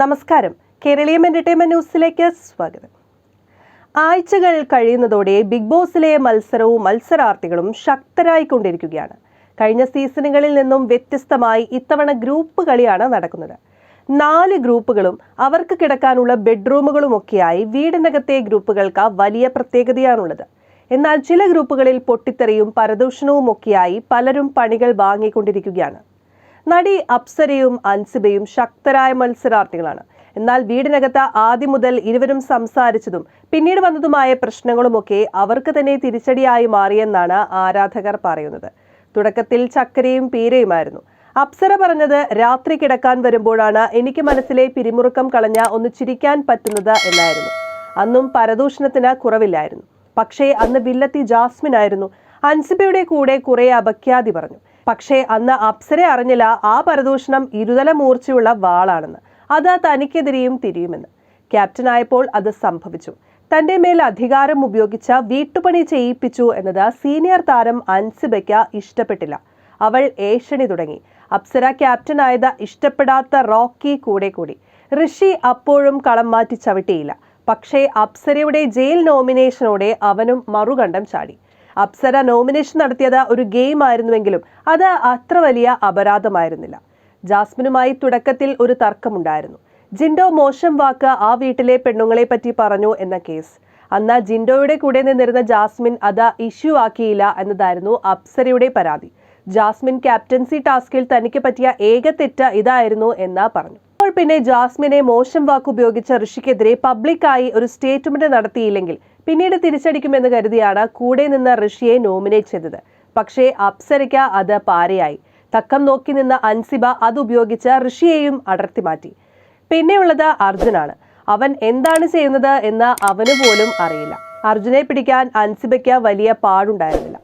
നമസ്കാരം. കേരളീയം എന്റർടൈൻമെന്റ് ന്യൂസിലേക്ക് സ്വാഗതം. ആഴ്ചകൾ കഴിയുന്നതോടെ ബിഗ് ബോസിലെ മത്സരവും മത്സരാർത്ഥികളും ശക്തരായിക്കൊണ്ടിരിക്കുകയാണ്. കഴിഞ്ഞ സീസണുകളിൽ നിന്നും വ്യത്യസ്തമായി ഇത്തവണ ഗ്രൂപ്പ് കളിയാണ് നടക്കുന്നത്. നാല് ഗ്രൂപ്പുകളും അവർക്ക് കിടക്കാനുള്ള ബെഡ്റൂമുകളുമൊക്കെയായി വീടിനകത്തെ ഗ്രൂപ്പുകൾക്ക് വലിയ പ്രത്യേകതയാണുള്ളത്. എന്നാൽ ചില ഗ്രൂപ്പുകളിൽ പൊട്ടിത്തെറിയും പരദൂഷണവും ഒക്കെയായി പലരും പണികൾ വാങ്ങിക്കൊണ്ടിരിക്കുകയാണ്. നടി അപ്സരയും അൻസിബയും ശക്തരായ മത്സരാർത്ഥികളാണ്. എന്നാൽ വീടിനകത്ത് ആദ്യം മുതൽ ഇരുവരും സംസാരിച്ചതും പിന്നീട് വന്നതുമായ പ്രശ്നങ്ങളുമൊക്കെ അവർക്ക് തന്നെ തിരിച്ചടിയായി മാറിയെന്നാണ് ആരാധകർ പറയുന്നത്. തുടക്കത്തിൽ ചക്കരയും പീരയുമായിരുന്നു. അപ്സര പറഞ്ഞത് രാത്രി കിടക്കാൻ വരുമ്പോഴാണ് എനിക്ക് മനസ്സിലെ പിരിമുറുക്കം കളഞ്ഞ ഒന്ന് ചിരിക്കാൻ പറ്റുന്നത് എന്നായിരുന്നു. അന്നും പരദൂഷണത്തിന് കുറവില്ലായിരുന്നു. പക്ഷേ അന്ന് വില്ലത്തി ജാസ്മിൻ ആയിരുന്നു അൻസിബയുടെ കൂടെ കുറെ അപഖ്യാതി പറഞ്ഞു. പക്ഷേ അന്ന് അപ്സരെ അറിഞ്ഞില്ല ആ പരദൂഷണം ഇരുതല മൂർച്ചയുള്ള വാളാണെന്ന്. അത് തനിക്കെതിരെയും തിരിയുമെന്ന്. ക്യാപ്റ്റനായപ്പോൾ അത് സംഭവിച്ചു. തന്റെ മേൽ അധികാരം ഉപയോഗിച്ച വീട്ടുപണി ചെയ്യിപ്പിച്ചു എന്നത് സീനിയർ താരം അൻസിബയ്ക്ക് ഇഷ്ടപ്പെട്ടില്ല. അവൾ ഏഷണി തുടങ്ങി. അപ്സര ക്യാപ്റ്റനായത് ഇഷ്ടപ്പെടാത്ത റോക്കി കൂടെ കൂടി. ഋഷി അപ്പോഴും കളം മാറ്റി ചവിട്ടിയില്ല. പക്ഷേ അപ്സരയുടെ ജയിൽ നോമിനേഷനോടെ അവനും മറുകണ്ഠം ചാടി. അപ്സര നോമിനേഷൻ നടത്തിയത് ഒരു ഗെയിം ആയിരുന്നുവെങ്കിലും അത് അത്ര വലിയ അപരാധമായിരുന്നില്ല. ജാസ്മിനുമായി തുടക്കത്തിൽ ഒരു തർക്കമുണ്ടായിരുന്നു. ജിൻഡോ മോശം വാക്ക് ആ വീട്ടിലെ പെണ്ണുങ്ങളെ പറ്റി പറഞ്ഞു എന്ന കേസ് അന്ന് ജിൻഡോയുടെ കൂടെ നിന്നിരുന്ന ജാസ്മിൻ അത് ഇഷ്യൂ ആക്കിയില്ല എന്നതായിരുന്നു അപ്സരയുടെ പരാതി. ജാസ്മിൻ ക്യാപ്റ്റൻസി ടാസ്കിൽ തനിക്ക് പറ്റിയ ഏക തെറ്റ് ഇതായിരുന്നു എന്ന് പറഞ്ഞു. പിന്നെ ജാസ്മിനെ മോശം വാക്ക് ഉപയോഗിച്ച ഋഷിക്കെതിരെ പബ്ലിക്കായി ഒരു സ്റ്റേറ്റ്മെന്റ് നടത്തിയില്ലെങ്കിൽ പിന്നീട് തിരിച്ചടിക്കുമെന്ന് കരുതിയാണ് കൂടെ നിന്ന ഋഷിയെ നോമിനേറ്റ് ചെയ്തത്. പക്ഷേ അപ്സരയ്ക്ക് അത് പാരയായി. തക്കം നോക്കി നിന്ന അൻസിബ അത് ഉപയോഗിച്ച് ഋഷിയെയും അടർത്തി മാറ്റി. പിന്നെയുള്ളത് അർജുനാണ്. അവൻ എന്താണ് ചെയ്യുന്നത് എന്ന് അവന് പോലും അറിയില്ല. അർജുനെ പിടിക്കാൻ അൻസിബയ്ക്ക് വലിയ പാടുണ്ടായിരുന്നില്ല.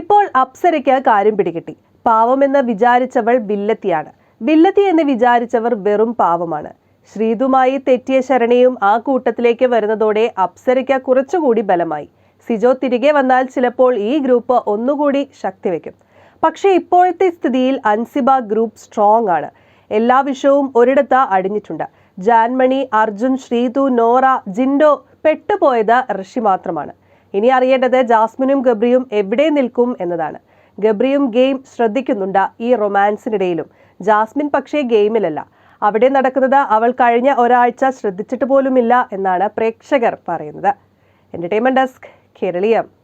ഇപ്പോൾ അപ്സരയ്ക്ക് കാര്യം പിടികിട്ടി. പാവമെന്ന് വിചാരിച്ചവൾ വില്ലത്തിയാണ്. വില്ലത്തി എന്ന് വിചാരിച്ചവർ വെറും പാവമാണ്. ശ്രീതുമായി തെറ്റിയ ശരണയും ആ കൂട്ടത്തിലേക്ക് വരുന്നതോടെ അപ്സരയ്ക്ക് കുറച്ചുകൂടി ബലമായി. സിജോ തിരികെ വന്നാൽ ചിലപ്പോൾ ഈ ഗ്രൂപ്പ് ഒന്നുകൂടി ശക്തിവെക്കും പക്ഷേ ഇപ്പോഴത്തെ സ്ഥിതിയിൽ അൻസിബ ഗ്രൂപ്പ് സ്ട്രോങ് ആണ്. എല്ലാ വിഷവും ഒരിടത്ത് അടിഞ്ഞിട്ടുണ്ട്. ജാൻമണി അർജുൻ ശ്രീതു നോറ ജിൻഡോ പെട്ടുപോയത് ഋഷി മാത്രമാണ്. ഇനി അറിയേണ്ടത് ജാസ്മിനും ഗബ്രിയും എവിടെ നിൽക്കും എന്നതാണ്. ഗബ്രിയും ഗെയിം ശ്രദ്ധിക്കുന്നുണ്ട് ഈ റൊമാൻസിനിടയിലും. ജാസ്മിൻ പക്ഷേ ഗെയിമിലല്ല. അവിടെ നടക്കുന്നത് അവൾ കഴിഞ്ഞ ഒരാഴ്ച ശ്രദ്ധിച്ചിട്ട് പോലുമില്ല എന്നാണ് പ്രേക്ഷകർ പറയുന്നത്. Entertainment desk Keraleeyam.